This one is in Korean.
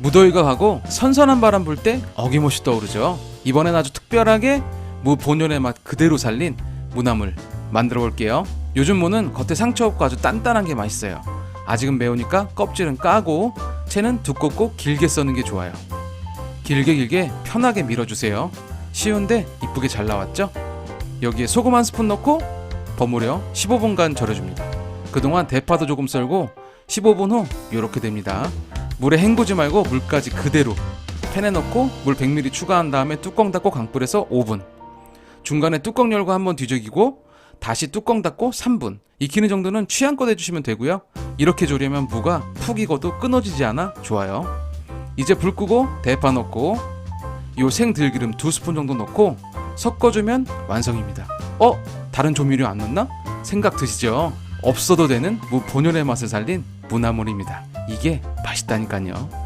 무더위가 가고 선선한 바람 불 때 어김없이 떠오르죠. 이번엔 아주 특별하게 무 본연의 맛 그대로 살린 무나물 만들어 볼게요. 요즘 무는 겉에 상처 없고 아주 단단한 게 맛있어요. 아직은 매우니까 껍질은 까고 채는 두껍고 길게 써는 게 좋아요. 길게 길게 편하게 밀어주세요. 쉬운데 이쁘게 잘 나왔죠? 여기에 소금 한 스푼 넣고 버무려 15분간 절여줍니다. 그동안 대파도 조금 썰고 15분 후 이렇게 됩니다. 물에 헹구지 말고 물까지 그대로 팬에 넣고 물 100ml 추가한 다음에 뚜껑 닫고 강불에서 5분 중간에 뚜껑 열고 한번 뒤적이고 다시 뚜껑 닫고 3분 익히는 정도는 취향껏 해주시면 되고요 이렇게 조리하면 무가 푹 익어도 끊어지지 않아 좋아요 이제 불 끄고 대파 넣고 요 생들기름 두 스푼 정도 넣고 섞어주면 완성입니다 어? 다른 조미료 안 넣나? 생각 드시죠? 없어도 되는 무 본연의 맛을 살린 무나물입니다 이게 맛있다니까요